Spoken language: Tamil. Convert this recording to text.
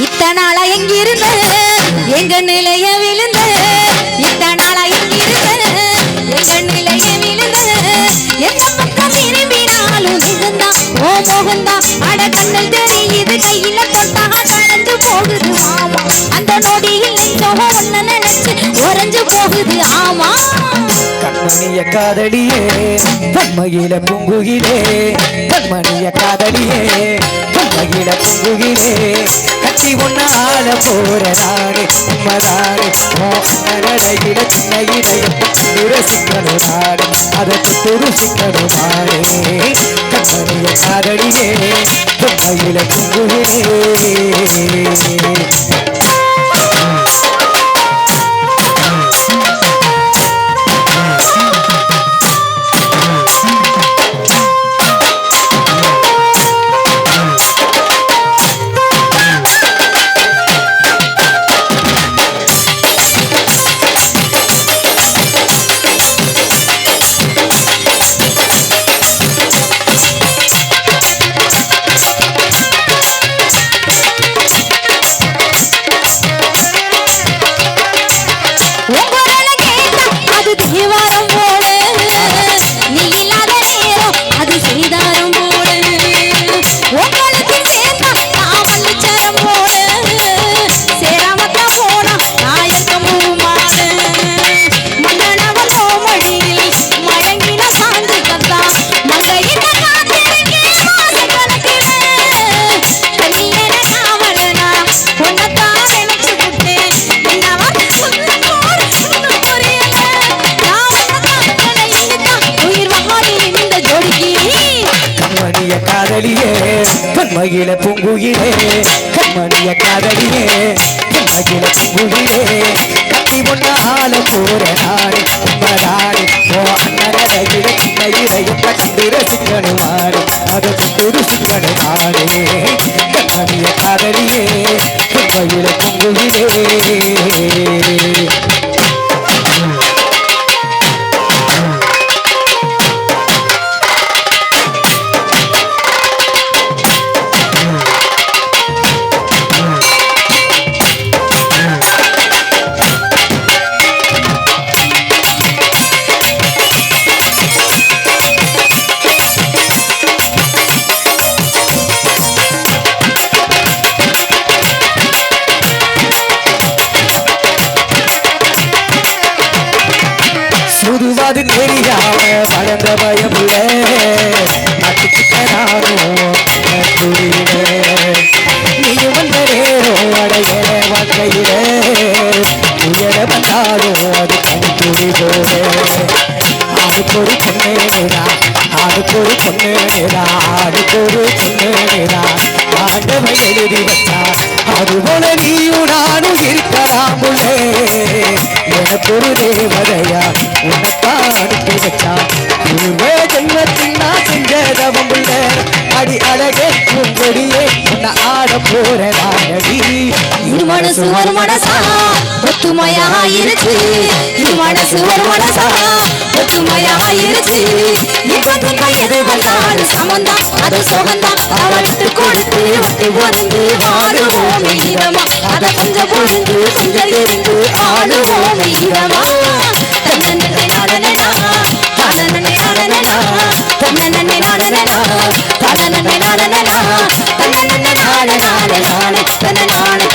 இத்தனால எங்கிருந்த? எங்க எங்க நிலைய விழுந்த? எந்த பக்கம் திரும்பினாலும் விழுந்தா ஓ மோகந்தா அட கண்ணில் தெரியுது கையில தொட்டா கடந்து போகுது. மாமா அந்த நொடியில் நெஞ்சம் ஒன்ன நினைச்சு உறைஞ்சு போகுது. ஆமா. கண்மணிய காதலியே கண்மகில பூங்குகிலே கண்மணிய காதலியே கண்மகில பூங்குகிலே கட்டி ஒன்னால போற நாடு நடையில சின்ன ரசிக்கணும் நாடு கண்மணிய காதலியே பூங்குகிலே அது காதலியே கண்மயில பூங்குயிலே கண்மணிய காதலியே கண்மயில பூங்குயிலே கட்டி ஒன்னால போற நாடு உண்மதாடு ஓ அண்ணனகில சின்ன இடையும் கண்டு ரசிக்கணும் நாடு அதை ருசிக்கணும் நாடு அது போல நீயும் நானும் இருக்கலாம் உள்ளே எனக்கு ஒரு தேவதையா உன்னைத்தான் அனுப்பி வச்சா. பூர்வ ஜென்மத்தில் நான் செஞ்ச தவம் உள்ள அடி அழகே உன் கொடியே உன்னை ஆட போற நாயடி இது மனசு ஒரு மனசா ஒத்துமையா இருக்கு இது மனசு ஒரு மனசா ஒத்துமையா இருக்கு இப்ப எது வந்தாலும் சமந்தான் அது சுகந்தான் அவளுக்கு கொடுத்து ஒட்டி வந்து வாழுவோம் ஈரமா. அதை கொஞ்சம் புரிந்து கொஞ்சம் இருந்து ஆளுவோம் ஈரமா. தன்னன்னை நாடனா தன்னன்னை நாடனா தன்னன்னை நாடனா தன்னன்னை நாடனா தன்னன்னை நாடனா நாடனா தன்னே நாடனா